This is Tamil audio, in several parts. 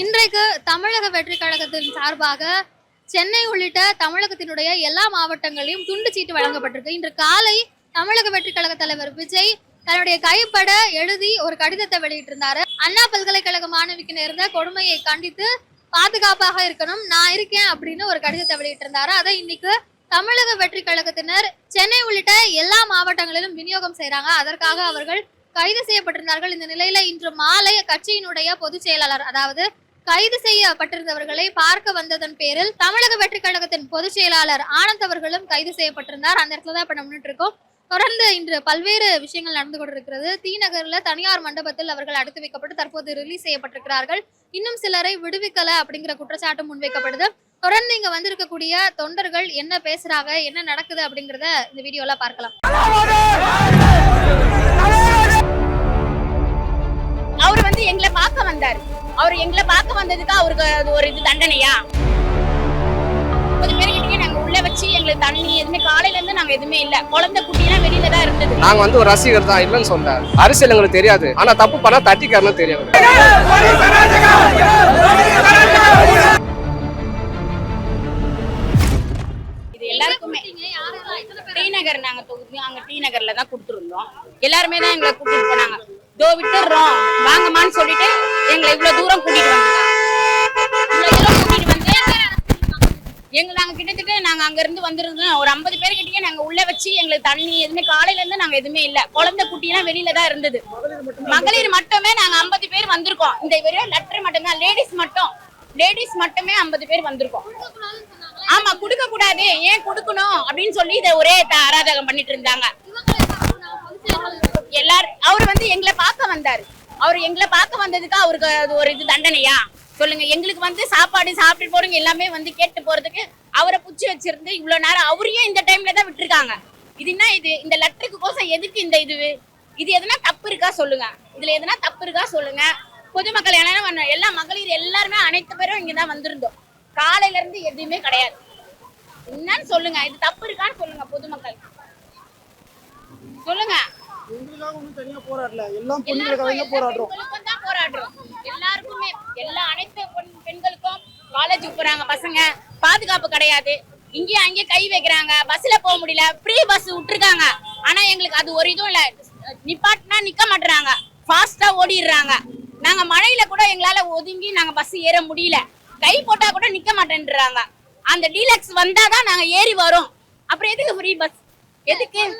இன்றைக்கு தமிழக வெற்றி கழகத்தின் சார்பாக சென்னை உள்ளிட்ட தமிழகத்தினுடைய எல்லா மாவட்டங்களிலும் துண்டு சீட்டு வழங்கப்பட்டிருக்கு. இன்று காலை தமிழக வெற்றி கழக தலைவர் விஜய் தன்னுடைய கைப்பட எழுதி ஒரு கடிதத்தை வெளியிட்டிருந்தாரு. அண்ணா பல்கலைக்கழக மாணவிக்கு நேர்ந்த கொடுமையை கண்டித்து பாதுகாப்பாக இருக்கணும் நான் இருக்கேன் அப்படின்னு ஒரு கடிதத்தை வெளியிட்டிருந்தாரு. அதை இன்னைக்கு தமிழக வெற்றி கழகத்தினர் சென்னை உள்ளிட்ட எல்லா மாவட்டங்களிலும் விநியோகம் செய்யறாங்க அதற்காக அவர்கள் கைது செய்யப்பட்டிருந்தார்கள். இந்த நிலையில இன்று மாலை கட்சியினுடைய பொதுச் செயலாளர் அதாவது கைது செய்யப்பட்டிருந்தவர்களை பார்க்க வந்ததன் பேரில் தமிழக வெற்றி கழகத்தின் பொதுச் செயலாளர் ஆனந்த் அவர்களும் கைது செய்யப்பட்டிருந்தார். அந்த இடத்துல தான் இப்ப நம்ம இருக்கோம். தொடர்ந்து இன்று பல்வேறு விஷயங்கள் நடந்து கொண்டிருக்கிறது. தீநகர்ல தனியார் மண்டபத்தில் அவர்கள் அடுத்து வைக்கப்பட்டு தற்போது ரிலீஸ் செய்யப்பட்டிருக்கிறார்கள். இன்னும் சிலரை விடுவிக்கல அப்படிங்கிற குற்றச்சாட்டு முன்வைக்கப்படுது. தொடர்ந்து இங்க வந்திருக்கக்கூடிய தொண்டர்கள் என்ன பேசுறாங்க என்ன நடக்குது அப்படிங்கறத இந்த வீடியோல பார்க்கலாம். அவர் வந்து எங்களை பார்க்க வந்தாரு. அவர் எங்களை பார்க்க வந்ததுக்கு அவருக்கு அது ஒரு இது தண்டனையா? முப்பது பேர்கிட்டயே நாங்க உள்ள வச்சு எங்களுக்கு தண்ணி எதுவுமே காலையில இருந்து நாங்க எதுவுமே இல்ல. குழந்தை குட்டியெல்லாம் வெளியில தான் இருந்தது. நாங்க வந்து ஒரு ரசிகர் தான் இல்லைன்னு சொல்ல அரசியல் எங்களுக்கு தெரியாது. ஆனா தப்பு பண்ணா தட்டிக்காரன்னு தெரியாது. இது எல்லாருக்குமே. டி நகர் நாங்க தொகுதி அங்க டி நகர்ல தான் கொடுத்துருந்தோம். எல்லாருமே தான் எங்களை கூட்டிட்டு போனாங்க. தோ விட்டுடுறோம். வாங்கம்மான்னு சொல்லிட்டு எங்களை இவ்வளவு தூரம் கூட்டிட்டு வந்தாங்க. வந்து எங்க நாங்க கிட்டத்தட்ட நாங்க அங்க இருந்து வந்திருந்தோம். ஒரு ஐம்பது பேர் கிட்டயே நாங்க உள்ள வச்சு எங்களுக்கு தண்ணி எதுவுமே காலையில இருந்து நாங்க எதுவுமே இல்ல. குழந்தை குட்டியெல்லாம் வெளியில தான் இருந்தது. மகளிர் மட்டுமே நாங்க ஐம்பது பேர் வந்திருக்கோம். இந்த வெறும் லெட்டர் மட்டும்தான். லேடிஸ் மட்டும். லேடிஸ் மட்டுமே ஐம்பது பேர் வந்திருக்கோம். ஆமா குடுக்க கூடாது. ஏன் குடுக்கணும்? அப்படின்னு சொல்லி இதை ஒரே ஆராதகம் பண்ணிட்டு இருந்தாங்க. எல்லாரும் அவர் வந்து எங்களை பார்க்க வந்தாரு. அவர் எங்களை பார்க்க வந்ததுக்கு அவருக்கு அது ஒரு இது தண்டனையா? சொல்லுங்க. எங்களுக்கு வந்து சாப்பாடு சாப்பிட்டு போறவங்க எல்லாமே வந்து கேட்டு போறதுக்கு அவரை புடிச்சு வச்சிருந்து இவ்வளவு நேரம் அவரையும் இந்த டைம்ல தான் விட்டுருக்காங்க. இது என்ன இது? இந்த லெட்டருக்கு கோசம் எதுக்கு இந்த இது? இது எதுனா தப்பு இருக்கா சொல்லுங்க. இதுல எதுனா தப்பு இருக்கா சொல்லுங்க. பொதுமக்கள் என்ன எல்லா மகளிர் எல்லாருமே அனைத்து பேரும் இங்கதான் வந்திருந்தோம். காலையில இருந்து எதுவுமே கிடையாது. என்னன்னு சொல்லுங்க. இது தப்பு இருக்கான்னு சொல்லுங்க பொதுமக்கள். சொல்லுங்க. எங்களுக்காக ஒன்றும் தனியாக போராடல. எல்லாம் எல்லாருக்கும் பொண்ணுங்களுக்காக தான் எல்லா போராடுறோம். பெண்களுக்கும் தான் போராடுறோம். எல்லாருக்குமே எல்லா அனைத்து பெண்- பெண்களுக்கும் காலேஜுக்கு போறாங்க பசங்க. பாதுகாப்பு கிடையாது. இங்கேயும் அங்கேயும் கை வைக்கிறாங்க. பஸ்ல போக முடியல. ஃப்ரீ பஸ் விட்டுருக்காங்க. ஆனா எங்களுக்கு அது ஒரு இதுவும் இல்ல. நிப்பாட்டினா நிக்க மாட்டுறாங்க. ஃபாஸ்டா ஓடிடுறாங்க. நாங்க மழையில கூட எங்களால ஒதுங்கி நாங்க பஸ் ஏற முடியல. கை போட்டா கூட நிக்க மாட்டேன்றாங்க. அந்த டீலக்ஸ் வந்தாதான் நாங்க ஏறி வரோம். அப்புறம் எதுக்கு ஃப்ரீ பஸ் எதுக்கு?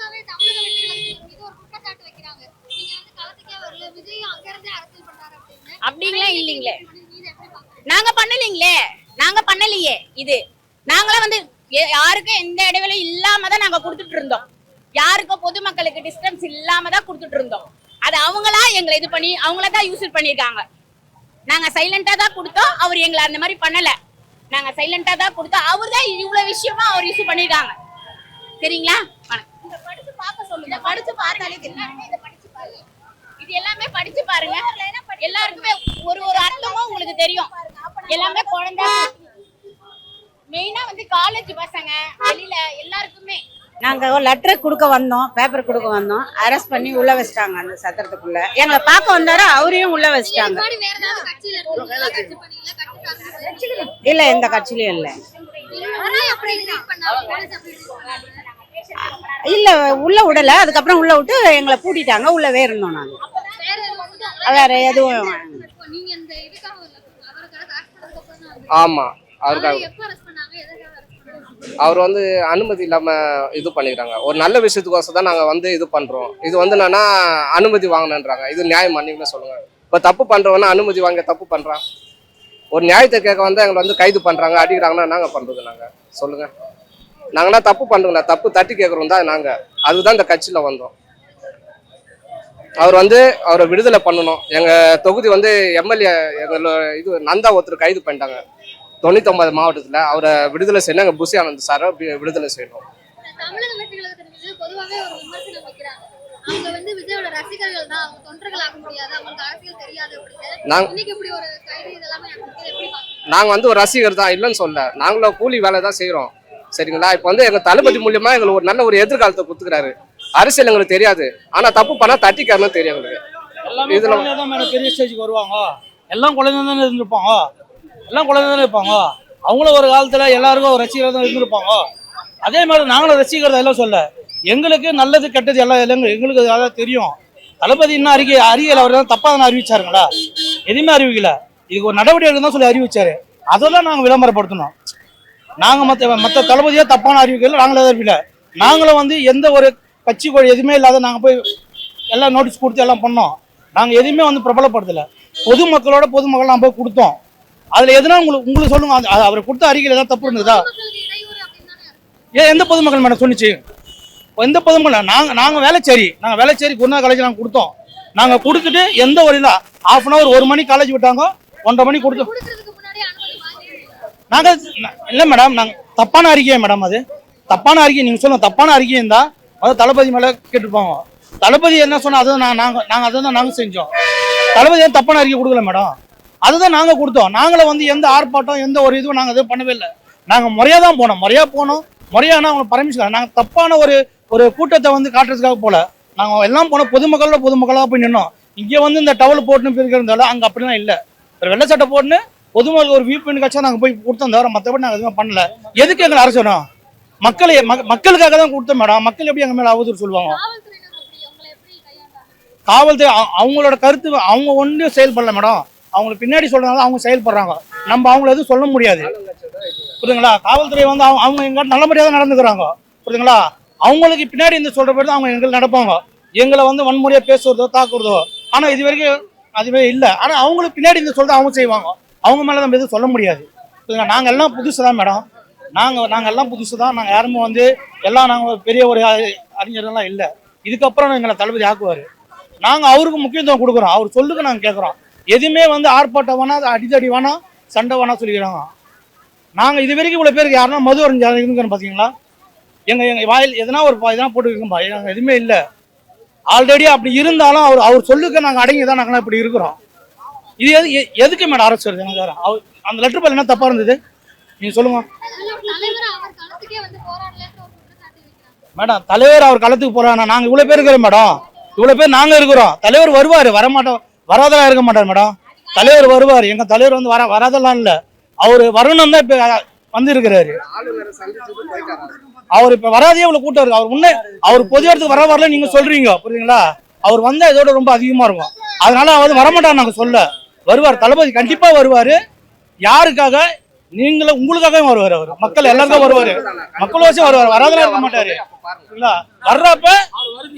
அப்படிங்களா இல்லைங்களே. நீங்க பண்ணலீங்களே. நாங்க பண்ணலையே இது. நாங்களாம் வந்து யாருக்கும் எந்த இடைவெளியும் இல்லாம தான் நாங்க கொடுத்துட்டு இருந்தோம். யாருக்கும் பொதுமக்களுக்கு டிஸ்டன்ஸ் இல்லாம தான் கொடுத்துட்டு இருந்தோம். அது அவங்களா எங்களை இது பண்ணி அவங்கள தான் யூஸ் பண்ணிருக்காங்க நாங்க சைலண்டா தான் கொடுத்தோம். அவர் எங்களை அந்த மாதிரி பண்ணல. நாங்க சைலண்டா தான் கொடுத்தோம். அவர் தான் இவ்வளவு விஷயமா அவர் யூஸ் பண்ணிருக்காங்க சரிங்களா? வணக்கம். பார்க்க சொல்லுங்க. படிச்சு பார்த்தாலே தெரியும். இத படிச்சு பாருங்க. இது எல்லாமே படிச்சு பாருங்க. எல்லாருக்குமே ஒரு ஒரு அர்த்தமும் உங்களுக்கு தெரியும். எல்லாமே குழந்தை. மெயினா வந்து காலேஜ் பசங்க வெளியில எல்லாருக்குமே. நாங்க ஒரு லெட்டர் கொடுக்க வந்தோம் பேப்பர் கொடுக்க வந்தோம். அரெஸ்ட் பண்ணி உள்ள வச்சிட்டாங்க அந்த சத்திரத்துக்குள்ள. எங்களை பார்க்க வந்தாரு அவரையும் உள்ள வச்சிட்டாங்க? இல்ல எந்த கட்சியிலும் இல்ல. இல்ல உள்ள விடல அதுக்கப்புறம் உள்ள விட்டு எங்களை பூட்டிட்டாங்க. உள்ளவே இருந்தோம் நாங்க. வேற எதுவும் அவருக்காக. ஆமா அவருக்காக. அவரை வந்து அனுமதி இல்லாம இது பண்ணிக்கிறாங்க. ஒரு நல்ல விஷயத்துக்கோசம் தான் நாங்க வந்து இது பண்றோம். இது வந்து என்னன்னா அனுமதி வாங்கணுன்றாங்க. இது நியாயம் நீங்களே சொல்லுங்க. இப்ப தப்பு பண்றவனா அனுமதி வாங்க தப்பு பண்றான். ஒரு நியாயத்தை கேட்க வந்து எங்களை வந்து கைது பண்றாங்க அடிக்கிறாங்கன்னா நாங்க பண்றது நாங்க? சொல்லுங்க. நாங்கன்னா தப்பு பண்றோங்களா தப்பு தட்டி கேட்கறோம் தான் நாங்க. அதுதான் இந்த கட்சியில வந்தோம். அவர் வந்து அவரை விடுதலை பண்ணணும். எங்க தொகுதி வந்து எம்எல்ஏ எங்களோட இது நந்தா ஒருத்தர் கைது பண்ணிட்டாங்க. தொண்ணூத்தொன்பது மாவட்டத்துல அவரை விடுதலை செய்யணும். எங்க புசி ஆனந்த் சாரை விடுதலை செய்யணும். அவங்க வந்து ஒரு நாங்க வந்து ரசிகர் தான் இல்லைன்னு சொல்ல. நாங்களும் கூலி வேலை தான் செய்யறோம் சரிங்களா? இப்போ வந்து எங்க தளபதி மூலியமா எங்களுக்கு ஒரு நல்ல ஒரு எதிர்காலத்தை கொடுத்துக்கிறாரு. அரசியல் எங்களுக்கு தெரியாது. ஆனா தப்பு பண்ணா தட்டிக்காரன்னு தெரியும் எங்களுக்கு. இதுல- தான் பெரிய ஸ்டேஜுக்கு வருவாங்க. எல்லாம் குழந்தை தானே இருந்திருப்பாங்க? எல்லாம் குழந்தை தானே இருப்பாங்க? அவங்களும் ஒரு காலத்துல எல்லாருக்கும் ஒரு ரசிகர் தான் இருந்திருப்பாங்க. அதே மாதிரி நாங்களும் ரசிகர் எல்லாம் சொல்ல. எங்களுக்கு நல்லது கெட்டது எல்லாம் எங்களுக்கு அதான் தெரியும். தளபதி இன்னும் அறிக்கை அறிக்கையில் அவர் தான் தப்பா தானே அறிவிச்சாருங்களா? எதுவுமே அறிவிக்கல. இதுக்கு ஒரு நடவடிக்கை எடுக்கணும் சொல்லி அறிவிச்சாரு. அதெல்லாம் நாங்கள் விளம்பரப்படுத்தணும். நாங்கள் மற்ற மற்ற தளபதியாக தப்பான அறிவிக்கல நாங்களே அறிவிக்கல நாங்களும் வந்து எந்த ஒரு கட்சி கொடி எதுவுமே இல்லாத நாங்கள் போய் எல்லாம் நோட்டீஸ் கொடுத்து எல்லாம் பண்ணோம். நாங்கள் எதுவுமே வந்து பிரபலப்படுத்தலை. பொதுமக்களோட பொதுமக்கள் நான் போய் கொடுத்தோம். அதில் எதுனா உங்களுக்கு உங்களுக்கு சொல்லுங்க. அது- அவர் கொடுத்த அறிக்கையில் ஏதாவது தப்பு இருந்ததா? ஏன் எந்த பொதுமக்கள் மேடம் சொன்னிச்சு? எந்த பொதுமக்கள்? வேலை சரி வேலைச்சேரி வேலை வேலைச்சேரி குருநா காலேஜ் நாங்கள் கொடுத்தோம். நாங்கள் கொடுத்துட்டு எந்த ஒரு இல்லை ஹாஃப் அன் அவர் ஒரு மணி காலேஜ் விட்டாங்க. ஒன்றரை மணி கொடுத்தோம் நாங்கள் இல்லை மேடம் நாங்கள் தப்பான அறிக்கையா மேடம் அது. தப்பான அறிக்கை நீங்கள் சொல்லுங்க தப்பான அறிக்கை இருந்தா அது தளபதி மேலே கேட்டுருப்பாங்க தளபதி என்ன சொன்னால் அதுதான் நான் நாங்கள் நாங்கள் அதை தான் நாங்கள் செஞ்சோம். தளபதி ஏன் தப்பான அறிக்கை கொடுக்கல மேடம் அதுதான் நாங்கள் கொடுத்தோம். நாங்களே வந்து எந்த ஆர்ப்பாட்டம் எந்த ஒரு இதுவும் நாங்கள் எதுவும் பண்ணவே இல்லை. நாங்கள் முறையாக தான் போனோம். முறையா போனோம். முறையான அவங்க பர்மிஷன் நாங்கள் தப்பான ஒரு ஒரு கூட்டத்தை வந்து காட்டுறதுக்காக போல. நாங்கள் எல்லாம் போனோம். பொதுமக்களோட பொதுமக்களாக போய் நின்னோம். இங்கே வந்து இந்த டவல் போட்டுன்னு இருக்கிறதால அங்கே அப்படிலாம் இல்லை. ஒரு வெள்ளை சட்டை போட்டுன்னு பொதுமக்கள் ஒரு வியூ பாயிண்ட் கட்சா நாங்கள் போய் கொடுத்தோம். தவிர மற்றபடி நாங்கள் எதுவுமே பண்ணல. எதுக்கு எங்களை அரசு வேணும் மக்களை மக்களுக்காக தான் கொடுத்தோம் மேடம். மக்கள் எப்படி எங்கள் மேலே அவதூறு சொல்லுவாங்க? காவல்துறை அவங்களோட கருத்து அவங்க ஒன்றும் செயல்படல மேடம். அவங்களுக்கு பின்னாடி சொல்றதுனால அவங்க செயல்படுறாங்க. நம்ம அவங்கள எதுவும் சொல்ல முடியாது. புரியுதுங்களா? காவல்துறை வந்து அவங்க அவங்க எங்க நல்லபடியாக தான் நடந்துக்கிறாங்க. புரியுதுங்களா? அவங்களுக்கு பின்னாடி இந்த சொல்ற பேர் தான் அவங்க எங்களை நடப்பாங்க. எங்களை வந்து வன்முறையாக பேசுறதோ தாக்குறதோ. ஆனால் இது வரைக்கும் அதுவே இல்லை. ஆனால் அவங்களுக்கு பின்னாடி இந்த சொல்றதை அவங்க செய்வாங்க. அவங்க மேலே நம்ம எதுவும் சொல்ல முடியாது. இல்லைங்க நாங்கள் எல்லாம் புதுசு தான் மேடம். நாங்கள் நாங்கள் எல்லாம் புதுசு தான் நாங்கள் யாருமே வந்து எல்லாம் நாங்கள் பெரிய ஒரு அறி- அறிஞர்கள்லாம் இல்லை. இதுக்கப்புறம் எங்களை தளபதி ஆக்குவார். நாங்கள் அவருக்கு முக்கியத்துவம் கொடுக்குறோம். அவர் சொல்லுக்கு நாங்கள் கேட்குறோம் எதுவுமே வந்து ஆர்ப்பாட்டம் வேணா அடிதடி வேணால் சண்டை வேணா சொல்லிக்கிறாங்க. நாங்கள் இது வரைக்கும் இவ்வளோ பேருக்கு யாருன்னா மது அறிஞர் இருக்குன்னு பாத்தீங்களா? எங்கள் எங்கள் வாயில் எதனா ஒரு பா- எதனா எதுவுமே இல்லை. ஆல்ரெடி அப்படி இருந்தாலும் அவர் அவர் சொல்லுக்கு நாங்கள் அடங்கி தான் நாங்கள் இப்படி இருக்கிறோம். இது எது எ- எதுக்கு மேடம் அரசு வருது எனக்கு அவர் அந்த லெட்டர் பேர் என்ன தப்பாக இருந்தது? நீங்கள் சொல்லுங்க. மேடம் தலைவர் அவர் களத்துக்கு போகிறாங்க நாங்கள் இவ்வளோ பேர் இருக்கிறோம் மேடம். இவ்வளோ பேர் நாங்கள் இருக்கிறோம். தலைவர் வருவார் வரமாட்டோம். வராதெல்லாம் இருக்க மாட்டார் மேடம். தலைவர் வருவார். எங்கள் தலைவர் வந்து வர வராதெல்லாம் இல்லை. அவர் வரணும் தான் இப்போ வந்து இருக்கிறாரு அவர் இப்ப வராதே இவ்வளவு கூட்டம் இருக்கு. அவர் முன்னே அவர் பொது இடத்துக்கு வர வரல நீங்க சொல்றீங்க. புரியுதுங்களா? அவர் வந்தா இதோட ரொம்ப அதிகமா இருக்கும். அதனால அவர் வரமாட்டார் நாங்க சொல்ல. வருவார். தளபதி கண்டிப்பா வருவாரு. யாருக்காக? நீங்களும் உங்களுக்காகவும் வருவார் அவர். மக்கள் எல்லாருக்கும் வருவாரு. மக்கள் வருவார். வராதெல்லாம் இருக்க மாட்டாரு. இல்ல. வர்றப்ப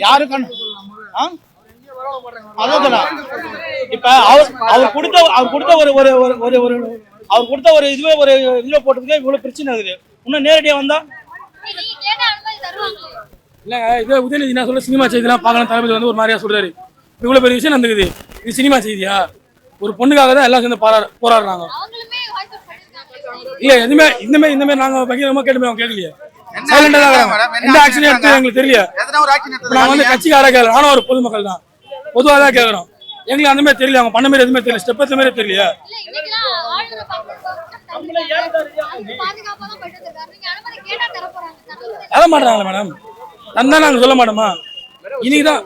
யாருக்கான? ஆ? அதான் இப்ப அவர் அவர் கொடுத்த அவர் கொடுத்த ஒரு ஒரு ஒரு ஒரு ஒரு அவர் கொடுத்த ஒரு இதுவே ஒரு இதுல போட்டதுக்கே இவ்வளவு பிரச்சனை இருக்குது. இன்னும் நேரடியா வந்தா? நீங்க இல்லைங்க இதே உதயநிதி நான் சொல்ல சினிமா செய்திலாம் பார்க்கலாம் தளபதி வந்து ஒரு மாதிரியா சொல்றாரு. இவ்வளவு பெரிய விஷயம் நடந்துக்குது. இது சினிமா செய்தியா? ஒரு பொண்ணுக்காக தான் எல்லாம் சேர்ந்து போரா போராடுறாங்க. இல்ல எதுவுமே இந்த மாதிரி இந்த மாதிரி நாங்க பகிரமா கேட்டு அவங்க கேட்கலையே. சைலண்டா தான்? எந்த ஆக்ஷன் எடுத்து எங்களுக்கு தெரியல. நாங்க வந்து கட்சிக்கார கேட்கல நானும் ஒரு பொதுமக்கள் தான். பொதுவாக தான் கேட்கறோம். எங்களுக்கு அந்த மாதிரி தெரியல. அவங்க பண்ண மாதிரி எதுவுமே தெரியல. ஸ்டெப் எடுத்த மாதிரி தெரியல தர மாட்டாங்களா மேடம். நாங்க சொல்ல மாட்டோமா? இன்னைக்கு தான்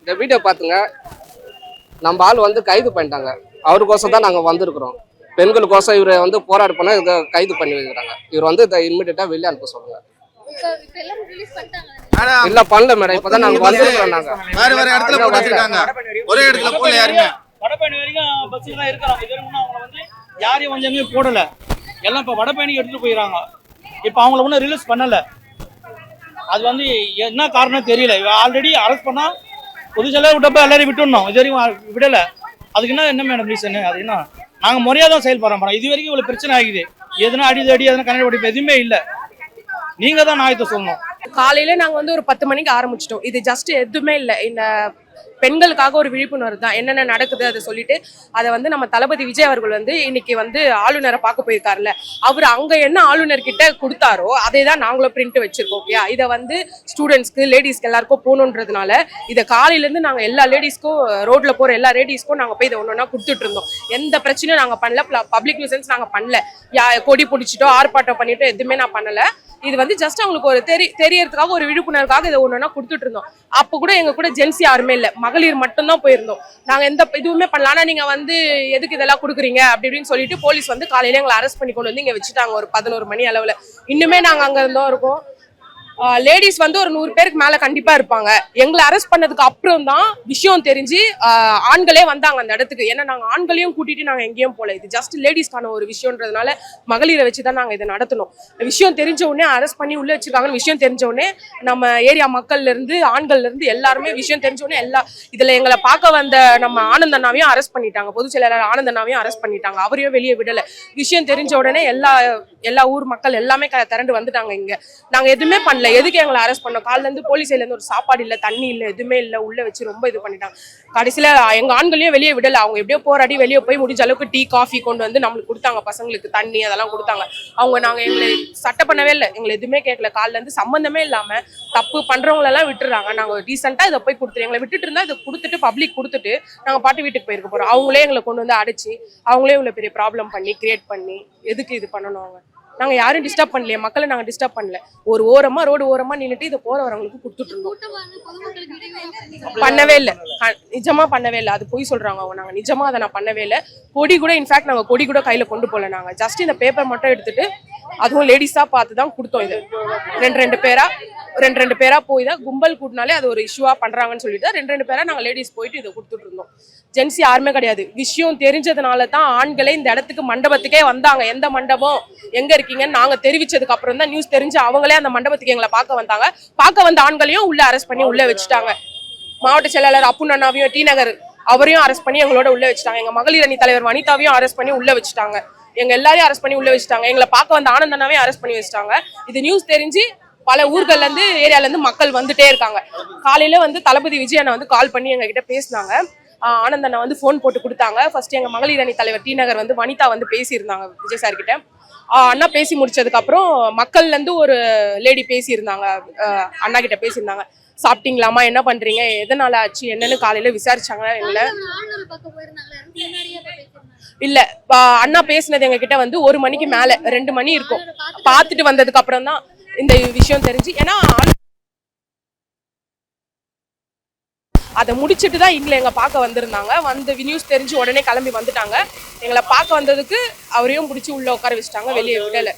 இந்த வீடியோ பார்த்துங்க. நம்ம ஆள் வந்து கைது பண்ணிட்டாங்க. அவருக்கோசம் தான் நாங்கள் வந்திருக்கிறோம். பெண்களுக்கோசம் இவரை வந்து போராடி பண்ண இதை கைது பண்ணி வைக்கிறாங்க. இவர் வந்து இதை இம்மிடியட்டாக வெளியே அனுப்ப சொல்லுங்க இப்ப இப்ப எல்லாம் ரிலீஸ் பண்ணிட்டாங்க. மேடம் இல்ல பண்ணல மேடம். இப்பதான் நாங்க வந்திருக்கிறோம் நாங்க. வேற வேற இடத்துல போட்டு வச்சிருக்காங்க. ஒரே இடத்துல போடல யாருமே. வடபழனி வரைக்கும் பஸ்ல தான் இருக்கிறாங்க. இது வரைக்கும் அவங்க வந்து யாரையும் எங்கேயும் போடல. எல்லாம் இப்ப வடபழனிக்கு எடுத்துட்டு போயிடறாங்க இப்ப அவங்கள ஒன்றும் ரிலீஸ் பண்ணல. அது வந்து என்ன காரணம் தெரியல. ஆல்ரெடி அரெஸ்ட் பண்ணா பொது செலவு விட்டப்ப எல்லாரையும் விட்டுடணும். இது வரைக்கும் விடல. அதுக்கு என்ன என்ன மேடம் ரீசனு அது என்ன? நாங்க முறையாக தான் செயல்படுறோம் மேடம் இது வரைக்கும் இவ்வளவு பிரச்சனை ஆகுது. எதுனா அடி அடி எதனா கண்ணாடி படிப்பு எதுவுமே இல்ல. நீங்க தான் நாயத்தை சொல்லணும். காலையில நாங்க வந்து ஒரு பத்து மணிக்கு ஆரம்பிச்சிட்டோம். இது ஜஸ்ட் எதுவுமே இல்லை. இந்த பெண்களுக்காக ஒரு விழிப்புணர்வு தான். என்னென்ன நடக்குது அதை சொல்லிட்டு அதை வந்து நம்ம தளபதி விஜய் அவர்கள் வந்து இன்னைக்கு வந்து ஆளுநரை பார்க்க போயிருக்காருல்ல. அவர் அங்க என்ன ஆளுநர் கிட்ட கொடுத்தாரோ அதை தான் நாங்களும் பிரிண்ட் வச்சிருக்கோம் ஓகே இதை வந்து ஸ்டூடெண்ட்ஸ்க்கு லேடிஸ்க்கு எல்லாருக்கும் போகணுன்றதுனால இதை காலையிலேருந்து நாங்கள் எல்லா லேடிஸ்க்கும் ரோட்ல போற எல்லா லேடிஸ்க்கும் நாங்கள் போய் இதை ஒன்று ஒன்றா கொடுத்துட்டு இருந்தோம். எந்த பிரச்சனையும் நாங்கள் பண்ணல. பப்ளிக் நியூசன்ஸ் நாங்கள் பண்ணல. யா கொடி பிடிச்சிட்டோ ஆர்ப்பாட்டம் பண்ணிட்டோ எதுவுமே நான் பண்ணலை. இது வந்து ஜஸ்ட் அவங்களுக்கு ஒரு தெரி தெரியறதுக்காக ஒரு விழிப்புணர்வுக்காக இதை ஒன்று கொடுத்துட்டு இருந்தோம். அப்போ கூட எங்க கூட ஜென்ஸ் யாருமே இல்லை. மகளிர் மட்டும்தான் போயிருந்தோம். நாங்கள் எந்த இதுவுமே பண்ணல. நீங்கள் வந்து எதுக்கு இதெல்லாம் கொடுக்குறீங்க? அப்படி இப்படின்னு சொல்லிட்டு போலீஸ் வந்து காலையில எங்களை அரெஸ்ட் பண்ணி கொண்டு வந்து இங்கே வச்சுட்டாங்க. ஒரு பதினோரு மணி அளவில். இன்னுமே நாங்கள் அங்கே இருந்தோம் இருக்கோம். லேடிஸ் வந்து ஒரு நூறு பேருக்கு மேல கண்டிப்பா இருப்பாங்க. எங்களை அரெஸ்ட் பண்ணதுக்கு அப்புறம் தான் விஷயம் தெரிஞ்சு ஆண்களே வந்தாங்க அந்த இடத்துக்கு. ஏன்னா நாங்க ஆண்களையும் கூட்டிட்டு நாங்க எங்கேயும் போல. இது ஜஸ்ட் லேடிஸ்க்கான ஒரு விஷயம்ன்றதுனால மகளிரை வச்சு தான் நாங்க இதை நடத்தணும். விஷயம் தெரிஞ்ச உடனே அரெஸ்ட் பண்ணி உள்ள வச்சிருக்காங்கன்னு விஷயம் தெரிஞ்ச உடனே நம்ம ஏரியா மக்கள்ல இருந்து ஆண்கள்ல இருந்து எல்லாருமே விஷயம் தெரிஞ்ச உடனே எல்லா இதுல எங்களை பார்க்க வந்த நம்ம ஆனந்த அண்ணாவையும் அரெஸ்ட் பண்ணிட்டாங்க. பொதுச் செயலாளர் ஆனந்த அண்ணாவையும் அரெஸ்ட் பண்ணிட்டாங்க. அவரையும் வெளியே விடல. விஷயம் தெரிஞ்ச உடனே எல்லா எல்லா ஊர் மக்கள் எல்லாமே க- திரண்டு வந்துட்டாங்க இங்க. நாங்க எதுவுமே பண்ணல. எதுக்கு எங்களை அரெஸ்ட் பண்ணோம்? காலைல இருந்து போலீஸ் சைடுல இருந்து ஒரு சாப்பாடு இல்ல தண்ணி இல்ல எதுவுமே இல்ல. உள்ள வச்சு ரொம்ப இது பண்ணிட்டாங்க. கடைசியில எங்க ஆண்களையும் வெளியே விடல. அவங்க எப்படியோ போராடி வெளியே போய் முடிஞ்ச அளவுக்கு டீ காஃபி கொண்டு வந்து நம்மளுக்கு கொடுத்தாங்க. பசங்களுக்கு தண்ணி அதெல்லாம் கொடுத்தாங்க. அவங்க நாங்க எங்களை சட்டை பண்ணவே இல்லை. எங்களை எதுவுமே கேட்கல. காலைல இருந்து சம்பந்தமே இல்லாம தப்பு பண்றவங்க எல்லாம் விட்டுறாங்க நாங்க டீசெண்டா இதை போய் கொடுத்துரு எங்களை விட்டுட்டு இருந்தா இதை கொடுத்துட்டு பப்ளிக் கொடுத்துட்டு நாங்க பாட்டு வீட்டுக்கு போயிருக்க போறோம். அவங்களே எங்களை கொண்டு வந்து அடிச்சு அவங்களே இவ்வளவு பெரிய ப்ராப்ளம் பண்ணி கிரியேட் பண்ணி எதுக்கு இது பண்ணணும் அவங்க? நாங்க யாரும் டிஸ்டர்ப் பண்ணலையே மக்களை நாங்க டிஸ்டர்ப் பண்ணல. ஒரு ஓரமா ரோடு ஓரமா நின்னுட்டு இதை போற வரவங்களுக்கு கொடுத்துட்டு இருந்தோம். பண்ணவே இல்லை. நிஜமா பண்ணவே இல்லை. அது பொய் சொல்றாங்க அவங்க. நாங்க நிஜமா அதை நான் பண்ணவே இல்லை. கொடி கூட இன்ஃபேக்ட் நாங்க கொடி கூட கையில கொண்டு போல நாங்கள் ஜஸ்ட் இந்த பேப்பர் மட்டும் எடுத்துட்டு அதுவும் லேடிஸாக பார்த்து தான் கொடுத்தோம் இது. ரெண்டு ரெண்டு பேரா ரெண்டு ரெண்டு பேரா போய் தான் கும்பல் கூட்டினாலே அது ஒரு இஷ்யூவா பண்றாங்கன்னு சொல்லிட்டு ரெண்டு ரெண்டு பேராக நாங்க லேடிஸ் போயிட்டு இதை கொடுத்துட்டு இருந்தோம். ஜென்ஸ் யாருமே கிடையாது. விஷயம் தெரிஞ்சதுனால தான் ஆண்களே இந்த இடத்துக்கு மண்டபத்துக்கே வந்தாங்க. எந்த மண்டபம்? எங்க இருக்கீங்கன்னு நாங்க தெரிவிச்சதுக்கு அப்புறம் தான் நியூஸ் தெரிஞ்சு அவங்களே அந்த மண்டபத்துக்கு எங்களை பார்க்க வந்தாங்க. பார்க்க வந்த ஆண்களையும் உள்ள அரெஸ்ட் பண்ணி உள்ள வச்சுட்டாங்க. மாவட்ட செயலாளர் அப்புண்ணாவையும் டி நகர் அவரையும் அரெஸ்ட் பண்ணி எங்களோட உள்ள வச்சுட்டாங்க. எங்க மகளிர் அணி தலைவர் வனிதாவையும் அரெஸ்ட் பண்ணி உள்ள வச்சுட்டாங்க. எங்க எல்லாரையும் அரெஸ்ட் பண்ணி உள்ள வச்சுட்டாங்க. எங்களை பார்க்க வந்த ஆனந்த அண்ணாவையும் அரெஸ்ட் பண்ணி வச்சுட்டாங்க. இது நியூஸ் தெரிஞ்சு பல ஊர்கள்ல இருந்து ஏரியால இருந்து மக்கள் வந்துட்டே இருக்காங்க. காலையில வந்து தளபதி விஜய் அண்ணா வந்து கால் பண்ணி எங்க கிட்ட பேசினாங்க. ஆனந்த் அண்ணா வந்து ஃபோன் போட்டு கொடுத்தாங்க. ஃபர்ஸ்ட் எங்க மகளிர் அணி தலைவர் டி நகர் வந்து வனிதா வந்து பேசியிருந்தாங்க விஜய் சார் கிட்ட. அண்ணா பேசி முடிச்சதுக்கு அப்புறம் மக்கள்ல இருந்து ஒரு லேடி பேசியிருந்தாங்க. அண்ணா கிட்ட பேசியிருந்தாங்க. சாப்பிட்டீங்களாமா என்ன பண்றீங்க? எதனால ஆச்சு? என்னன்னு காலையில விசாரிச்சாங்க எங்களை இல்ல. பா- அண்ணா பேசினது எங்க கிட்ட வந்து ஒரு மணிக்கு மேல ரெண்டு மணி இருக்கும். பார்த்துட்டு வந்ததுக்கு அப்புறம் தான் இந்த விஷயம் தெரிஞ்சு. ஏன்னா அதை முடிச்சிட்டு தான் எங்களை எங்க பார்க்க வந்திருந்தாங்க. வந்து நியூஸ் தெரிஞ்சு உடனே கிளம்பி வந்துட்டாங்க. எங்களை பார்க்க வந்ததுக்கு அவரையும் பிடிச்சி உள்ள உட்கார வச்சுட்டாங்க வெளியே விடல.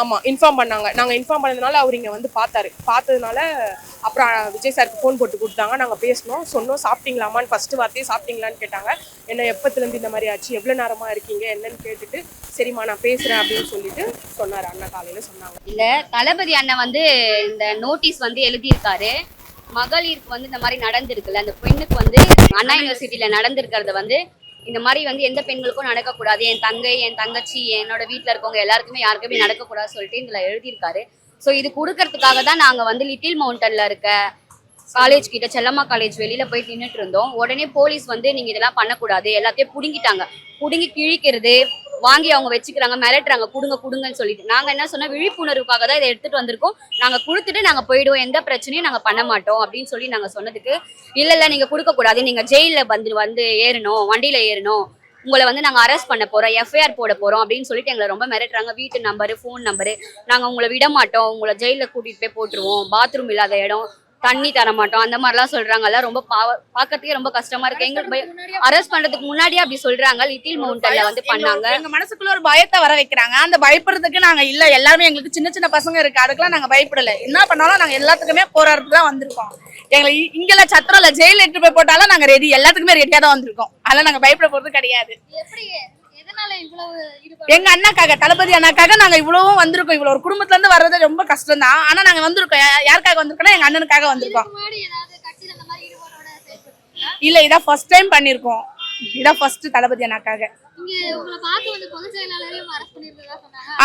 ஆமா இன்ஃபார்ம் பண்ணாங்க. நாங்க இன்ஃபார்ம் பண்ணதுனால அவர் இங்க வந்து பார்த்தாரு. பார்த்ததுனால அப்புறம் விஜய் சாருக்கு ஃபோன் போட்டு கொடுத்தாங்க. நாங்க பேசினோம். சொன்னோம் சாப்பிட்டீங்களாமான்னு ஃபர்ஸ்ட் வார்த்தையே சாப்பிட்டீங்களான்னு கேட்டாங்க. என்ன எப்பத்துல இருந்து இந்த மாதிரி ஆச்சு? எவ்வளவு நேரமா இருக்கீங்க? என்னன்னு கேட்டுட்டு சரிம்மா நான் பேசுறேன் அப்படின்னு சொல்லிட்டு சொன்னாரு. அண்ணா காலையில சொன்னாங்க. இல்ல தளபதி அண்ணன் வந்து இந்த நோட்டீஸ் வந்து எழுதியிருக்காரு. மகளிருக்கு வந்து இந்த மாதிரி நடந்திருக்குல்ல அந்த பெண்ணுக்கு வந்து அண்ணா யூனிவர்சிட்டியில நடந்திருக்கிறது வந்து இந்த மாதிரி வந்து எந்த பெண்களுக்கும் நடக்கக்கூடாது. என் தங்கை என் தங்கச்சி என்னோட வீட்டில் இருக்கவங்க எல்லாருக்குமே யாருக்குமே நடக்கக்கூடாது சொல்லிட்டு இதுல எழுதியிருக்காரு. ஸோ இது கொடுக்கறதுக்காக தான் நாங்கள் வந்து லிட்டில் மவுண்டன்ல இருக்க காலேஜ் கிட்ட செல்லம்மா காலேஜ் வெளியில போய் நின்றுட்டு இருந்தோம். உடனே போலீஸ் வந்து நீங்க இதெல்லாம் பண்ணக்கூடாது. எல்லாத்தையும் புடுங்கிட்டாங்க. புடுங்கி கிழிக்கிறது வாங்கி அவங்க வச்சுக்கிறாங்க மிரட்டுறாங்க கொடுங்க கொடுங்கன்னு சொல்லிட்டு. நாங்க என்ன சொன்னோம்? விழிப்புணர்வுக்காக தான் இதை எடுத்துட்டு வந்திருக்கோம். நாங்க கொடுத்துட்டு நாங்க போயிடுவோம். எந்த பிரச்சனையும் நாங்க பண்ண மாட்டோம் அப்படின்னு சொல்லி நாங்க சொன்னதுக்கு இல்ல இல்ல நீங்க கொடுக்க கூடாது நீங்க ஜெயில வந்து வந்து ஏறணும் வண்டியில ஏறணும். உங்களை வந்து நாங்க அரெஸ்ட் பண்ண போறோம் எஃப்ஐஆர் போட போறோம் அப்படின்னு சொல்லிட்டு எங்களை ரொம்ப மிரட்டுறாங்க. வீட்டு நம்பரு ஃபோன் நம்பரு நாங்க உங்களை விட மாட்டோம். உங்களை ஜெயில கூட்டிட்டு போய் போட்டுருவோம். பாத்ரூம் இல்லாத இடம். தண்ணி தர மாட்டோம் அந்த மாதிரிலாம் சொல்றாங்கல்ல. ரொம்ப பாவ பார்க்கறதுக்கே ரொம்ப கஷ்டமா இருக்கு. எங்களுக்கு அரெஸ்ட் பண்றதுக்கு முன்னாடியே அப்படி சொல்றாங்க. லிட்டில் மவுண்டன்ல வந்து பண்ணாங்க. எங்க மனசுக்குள்ள ஒரு பயத்தை வர வைக்கிறாங்க. அந்த பயப்படுறதுக்கு நாங்க இல்ல. எல்லாருமே எங்களுக்கு சின்ன சின்ன பசங்க இருக்கு. அதுக்கெல்லாம் நாங்க பயப்படல. என்ன பண்ணாலும் நாங்க எல்லாத்துக்குமே போராடுறதுக்கு தான் வந்திருக்கோம். எங்களை இ- இங்கெல்ல சத்திரம்ல ஜெயில எடுத்து போய் போட்டாலும் நாங்க ரெடி எல்லாத்துக்குமே ரெடியா தான் வந்திருக்கோம். அதெல்லாம் நாங்க பயப்பட போறது கிடையாது. எங்க அண்ணாக்காக தளபதி அண்ணாக்காக நாங்க இவ்வளவும் வந்திருக்கோம். இவ்வளவு ஒரு குடும்பத்துல இருந்து வர்றது ரொம்ப கஷ்டம் தான் ஆனா நாங்க வந்திருக்கோம். யாருக்காக வந்திருக்கோம்னா எங்க அண்ணனுக்காக வந்திருக்கோம். இல்ல இதான் ஃபர்ஸ்ட் டைம் பண்ணிருக்கோம். இதான் ஃபர்ஸ்ட் தளபதி அண்ணாக்காக.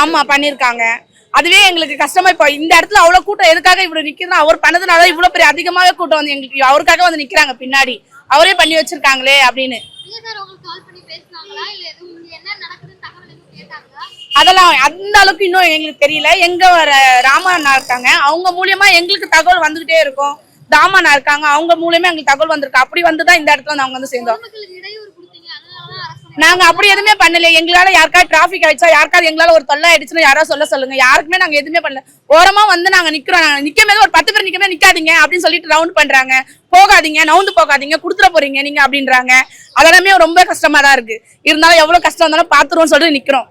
ஆமா பண்ணிருக்காங்க. அதுவே எங்களுக்கு கஷ்டமா இப்போ இந்த இடத்துல அவ்வளவு கூட்டம் எதுக்காக இவ்வளவு நிக்கிறோம் அவர் பண்ணதுனால இவ்வளவு பெரிய அதிகமாவே கூட்டம் வந்து எங்களுக்கு அவருக்காக வந்து நிக்கிறாங்க பின்னாடி. அவரே பண்ணி வச்சிருக்காங்களே அப்படின்னு. அதெல்லாம் அந்த அளவுக்கு இன்னும் எங்களுக்கு தெரியல. எங்க ராமண்ணா இருக்காங்க. அவங்க மூலியமா எங்களுக்கு தகவல் வந்துகிட்டே இருக்கும். தாமண்ணா இருக்காங்க. அவங்க மூலியமா எங்களுக்கு தகவல் வந்திருக்கு. அப்படி வந்துதான் இந்த இடத்துல நாங்க வந்து சேர்ந்தோம் பொதுமக்களுக்கு இடையூறு கொடுத்தீங்க அதனாலதான் அரெஸ்ட் நாங்க அப்படி எதுவுமே பண்ணல எங்களால யாருக்காவது டிராபிக் ஆயிடுச்சா யாருக்காவது எங்களால ஒரு தொல்லை ஆயிடுச்சுன்னா யாரோ சொல்ல சொல்லுங்க. யாருக்குமே நாங்க எதுவுமே பண்ணல. ஓரமா வந்து நாங்க நிக்கிறோம். நாங்க நிக்கும் போது ஒரு பத்து பேர் நிக்கமே நிக்காதீங்க அப்படின்னு சொல்லிட்டு ரவுண்ட் பண்றாங்க. போகாதீங்க நவுந்து போகாதீங்க குடுத்துட போறீங்க நீங்க அப்படின்றாங்க. அதெல்லாமே ரொம்ப கஷ்டமா தான் இருக்கு. இருந்தாலும் எவ்வளவு கஷ்டம் இருந்தாலும் பாத்துருவோம் சொல்லிட்டு நிக்கிறோம்.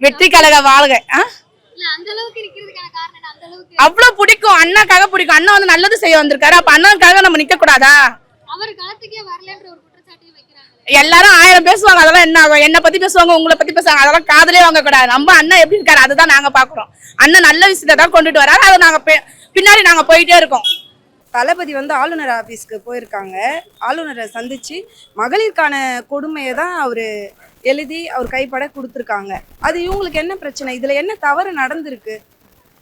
வெற்றி கழக வாழ்க. அவ்வளவு பிடிக்கும். அண்ணாக்காக பிடிக்கும். அண்ணா வந்து நல்லது செய்ய வந்திருக்காரு. அப்ப அண்ணனுக்காக நம்ம நிக்க கூடாதா அவர் களத்துக்கே வரலன்ற எல்லாரும் ஆயிரம் பேசுவாங்க அதெல்லாம் என்ன ஆகும்? என்ன பத்தி பேசுவாங்க உங்களை பத்தி பேசுவாங்க அதெல்லாம் காதலே வாங்க கூடாது நம்ம அண்ணன் எப்படி இருக்காரு அதுதான் நாங்க பாக்குறோம் அண்ணன் நல்ல விஷயத்தை தான் கொண்டுட்டு வராரு அதை நாங்க பின்னாடி நாங்க போயிட்டே இருக்கோம். தளபதி வந்து ஆளுநர் ஆஃபீஸ்க்கு போயிருக்காங்க. ஆளுநரை சந்திச்சு மகளிருக்கான கொடுமையை தான் அவர் எழுதி அவர் கைப்பட கொடுத்துருக்காங்க. அது இவங்களுக்கு என்ன பிரச்சனை? இதுல என்ன தவறு நடந்திருக்கு?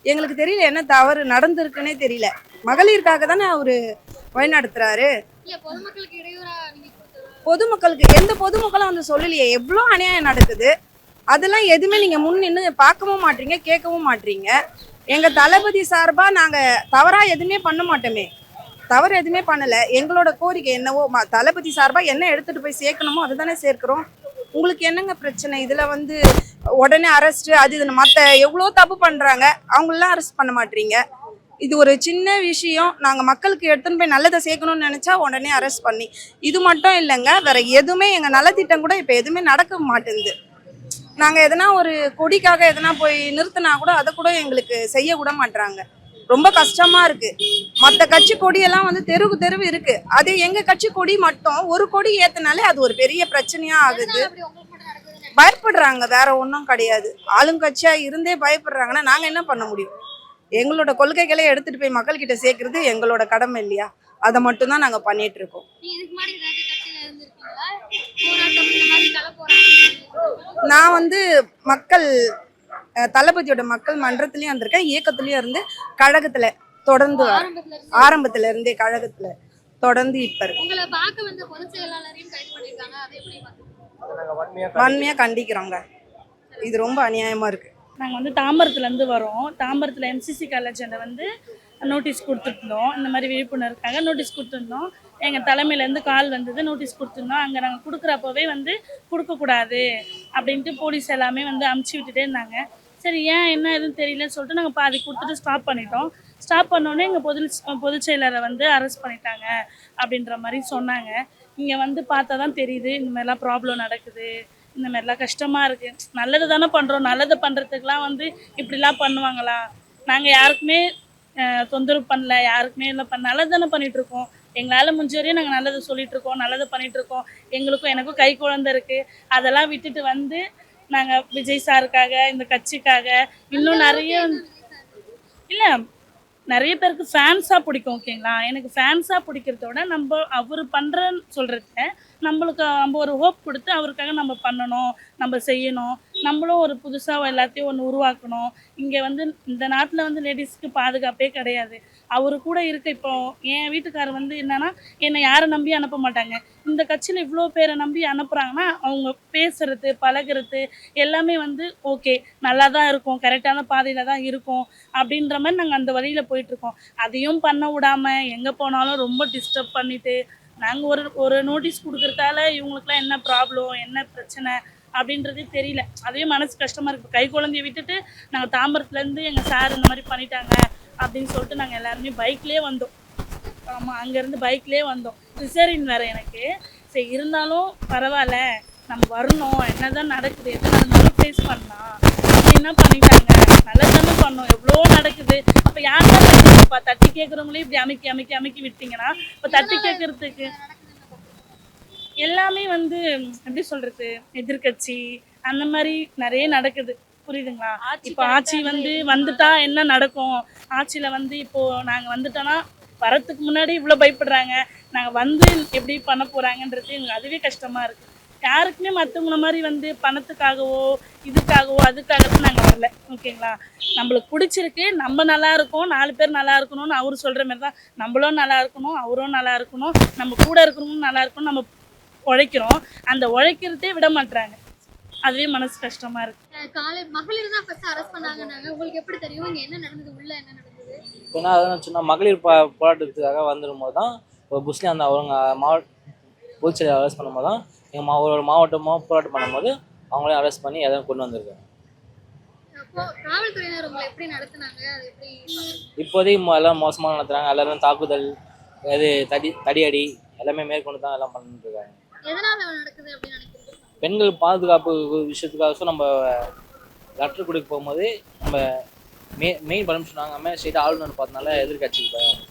எங்களுக்கு தெரியல என்ன தவறு நடந்திருக்குன்னே தெரியல. மகளிருக்காக தானே அவரு வழிநடத்துறாரு? இல்ல பொதுமக்களுக்கு எந்த பொதுமக்களும் வந்து சொல்லலையே எவ்வளோ அநியாயம் நடக்குது? அதெல்லாம் எதுவுமே நீங்கள் முன் நின்று பார்க்கவும் மாட்டீங்க கேட்கவும் மாட்டீங்க. எங்கள் தளபதி சார்பாக நாங்கள் தவறாக எதுவுமே பண்ண மாட்டோமே. தவறு எதுவுமே பண்ணலை. எங்களோட கோரிக்கை என்னவோ ம- தளபதி சார்பாக என்ன எடுத்துகிட்டு போய் சேர்க்கணுமோ அதை தானே சேர்க்குறோம். உங்களுக்கு என்னங்க பிரச்சனை? இதில் வந்து உடனே அரெஸ்ட்டு அது இது மற்ற எவ்வளோ தப்பு பண்ணுறாங்க அவங்களெல்லாம் அரெஸ்ட் பண்ண மாட்டீங்க. இது ஒரு சின்ன விஷயம். நாங்கள் மக்களுக்கு எடுத்துன்னு போய் நல்லதை சேர்க்கணும்னு நினச்சா உடனே அரெஸ்ட் பண்ணி. இது மட்டும் இல்லைங்க வேற எதுவுமே எங்கள் நலத்திட்டம் கூட இப்போ எதுவுமே நடக்க மாட்டேங்குது. நாங்கள் எதனா ஒரு கொடிக்காக எதனா போய் நிறுத்தினா கூட அதை கூட எங்களுக்கு செய்ய விட மாட்டுறாங்க ரொம்ப கஷ்டமா இருக்கு. மற்ற கட்சி கொடியெல்லாம் வந்து தெருவு தெருவு இருக்கு. அதே எங்க கட்சி கொடி மட்டும் ஒரு கொடி ஏத்தினாலே அது ஒரு பெரிய பிரச்சனையா ஆகுது. பயப்படுறாங்க வேற ஒன்றும் கிடையாது. ஆளுங்கட்சியா இருந்தே பயப்படுறாங்கன்னா நாங்க என்ன பண்ண முடியும்? எங்களோட கொள்கைகளை எடுத்துட்டு போய் மக்கள்கிட்ட சேர்க்கறது எங்களோட கடமை இல்லையா? அதை மட்டும் தான் நாங்க பண்ணிட்டு இருக்கோம். நான் வந்து மக்கள் தளபதியோட மக்கள் மன்றத்திலயும் இருந்திருக்கேன். இயக்கத்திலயும் இருந்து கழகத்துல தொடர்ந்து. ஆரம்பத்துல இருந்து? கழகத்துல தொடர்ந்து இப்ப இருக்கு. வன்மையா கண்டிக்கிறோங்க. இது ரொம்ப அநியாயமா இருக்கு. நாங்கள் வந்து தாம்பரத்துலேருந்து வரோம். தாம்பரத்தில் எம்சிசி காலேஜில் வந்து நோட்டீஸ் கொடுத்துருந்தோம். இந்த மாதிரி விழிப்புணர்வுக்காக நோட்டீஸ் கொடுத்துருந்தோம். எங்கள் தலைமையிலேருந்து கால் வந்தது நோட்டீஸ் கொடுத்துருந்தோம். அங்கே நாங்கள் கொடுக்குறப்பவே வந்து கொடுக்கக்கூடாது அப்படின்ட்டு போலீஸ் எல்லாமே வந்து அமுச்சு விட்டுட்டே இருந்தாங்க. சரி ஏன் என்ன எதுவும் தெரியலன்னு சொல்லிட்டு நாங்கள் பாதி கொடுத்துட்டு ஸ்டாப் பண்ணிட்டோம். ஸ்டாப் பண்ணோன்னே எங்கள் பொது பொதுச் செயலரை வந்து அரெஸ்ட் பண்ணிட்டாங்க அப்படின்ற மாதிரி சொன்னாங்க. இங்கே வந்து பார்த்தா தான் தெரியுது இந்த மாதிரிலாம் ப்ராப்ளம் நடக்குது. இந்த மாதிரிலாம் கஷ்டமாக இருக்குது நல்லது தானே பண்ணுறோம் நல்லது பண்ணுறதுக்குலாம் வந்து இப்படிலாம் பண்ணுவாங்களா? நாங்கள் யாருக்குமே தொந்தரவு பண்ணல. யாருக்குமே இல்லை. பண்ண நல்லது தானே பண்ணிட்டு இருக்கோம். எங்களால் முடிஞ்ச வரையும் நாங்கள் நல்லது சொல்லிட்டு இருக்கோம். நல்லது பண்ணிட்டு இருக்கோம். எங்களுக்கும் எனக்கும் கை குழந்தை இருக்கு. அதெல்லாம் விட்டுட்டு வந்து நாங்கள் விஜய் சாருக்காக இந்த கட்சிக்காக இன்னும் நிறைய இல்லை. நிறைய பேருக்கு ஃபேன்ஸாக பிடிக்கும் ஓகேங்களா எனக்கு ஃபேன்ஸாக பிடிக்கிறதோட நம்ம அவர் பண்ணுறன்னு சொல்கிறத நம்மளுக்கு நம்ம ஒரு ஹோப் கொடுத்து அவருக்காக நம்ம பண்ணணும் நம்ம செய்யணும். நம்மளும் ஒரு புதுசாக எல்லாத்தையும் ஒன்று உருவாக்கணும். இங்கே வந்து இந்த நாட்டில் வந்து லேடிஸ்க்கு பாதுகாப்பே கிடையாது. அவர் கூட இருக்க இப்போ என் வீட்டுக்காரர் வந்து என்னன்னா என்னை யாரை நம்பி அனுப்ப மாட்டாங்க. இந்த கட்சியில் இவ்வளோ பேரை நம்பி அனுப்புகிறாங்கன்னா அவங்க பேசுறது பழகுறது எல்லாமே வந்து ஓகே நல்லா தான் இருக்கும் கரெக்டான பாதையில் தான் இருக்கும் அப்படின்ற மாதிரி நாங்கள் அந்த வழியில் போயிட்டுருக்கோம். அதையும் பண்ண விடாம எங்கே போனாலும் ரொம்ப டிஸ்டர்ப் பண்ணிவிட்டு நாங்கள் ஒரு ஒரு நோட்டீஸ் கொடுக்குறதால இவங்களுக்குலாம் என்ன ப்ராப்ளம் என்ன பிரச்சனை அப்படின்றதே தெரியல. அதே மனசு கஷ்டமாக இருக்குது கை குழந்தைய விட்டுட்டு நாங்கள் தாம்பரத்துலேருந்து எங்கள் சார் இந்த மாதிரி பண்ணிட்டாங்க. அப்படின்னு சொல்லிட்டு நாங்கள் எல்லாருமே பைக்லேயே வந்தோம். ஆமாம் அங்கேருந்து பைக்லேயே வந்தோம். ரிசர்வின் வேறு எனக்கு. சரி இருந்தாலும் பரவாயில்ல. நம்ம வரணும். என்னதான் நடக்குது எது நடந்தாலும் ஃபேஸ் பண்ணலாம். அப்படின்னா பண்ணிட்டாங்க? நல்லதானே பண்ணோம். எவ்வளோ நடக்குது? அப்போ யார் தான் தட்டுப்பா தட்டி கேட்குறவங்களே இப்படி அமைக்கி அமைக்கி அமைக்கி விட்டீங்கன்னா இப்போ தட்டி கேட்கறதுக்கு எல்லாமே வந்து எப்படி சொல்றது எதிர்க்கட்சி அந்த மாதிரி நிறைய நடக்குது. புரியுதுங்களா? இப்போ ஆட்சி வந்து வந்துட்டா என்ன நடக்கும்? ஆட்சியில வந்து இப்போ நாங்க வந்துட்டோம்னா வரத்துக்கு முன்னாடி இவ்வளோ பயப்படுறாங்க. நாங்க வந்து எப்படி பண்ண போறாங்கன்றது எங்களுக்கு அதுவே கஷ்டமா இருக்கு. யாருக்குமே மற்றவங்கள மாதிரி வந்து பணத்துக்காகவோ இதுக்காகவோ அதுக்காகவோ நாங்கள் வரல. ஓகேங்களா? நம்மளுக்கு பிடிச்சிருக்கு. நம்ம நல்லா இருக்கோம். நாலு பேர் நல்லா இருக்கணும்னு அவர் சொல்ற மாதிரி தான் நம்மளும் நல்லா இருக்கணும். அவரும் நல்லா இருக்கணும். நம்ம கூட இருக்கிறவங்களும் நல்லா இருக்கணும் நம்ம உழைக்கிறோம். அந்த உழைக்கிறதே விட மாட்றாங்க. அதுவே மனசு கஷ்டமா இருக்கு. காலை மகளிர் தான் ஃபர்ஸ்ட் அரெஸ்ட் பண்ணாங்கன்னாங்க. உங்களுக்கு எப்படி தெரியும்? இங்க என்ன நடந்தது? உள்ள என்ன நடந்தது? ஏன்னா அதான் சொன்னா மகளிர் போராட்டத்துக்காக வந்துடும் போது தான் புஸ்லி அந்த அவங்க மாவட்ட பொதுச்செயலாளர் அரெஸ்ட் பண்ணும்போது தான் எங்கள் மா ஒரு மாவட்டமோ போராட்டம் பண்ணும்போது அவங்களே அரெஸ்ட் பண்ணி எதாவது கொண்டு வந்திருக்காங்க. அப்போ காவல்துறையினர் உங்களை எப்படி நடத்துனாங்க? அது எப்படி இப்போதைக்கு எல்லாம் மோசமாக நடத்துகிறாங்க எல்லாரும் தாக்குதல் இது தடி தடியடி எல்லாமே மேற்கொண்டு தான் எல்லாம் பண்ணிட்டு இருக்காங்க. பெண்கள் பாதுகாப்பு விஷயத்துக்காக நம்ம லெட்டர் கொடுக்க போகும்போது நம்ம மெய் மெயின் பர்மிஷன் வாங்காமல் ஸ்ட்ரெயிட்டாக ஆளுநர் பார்த்தனால எதிர்கட்சிக்கு பயம்.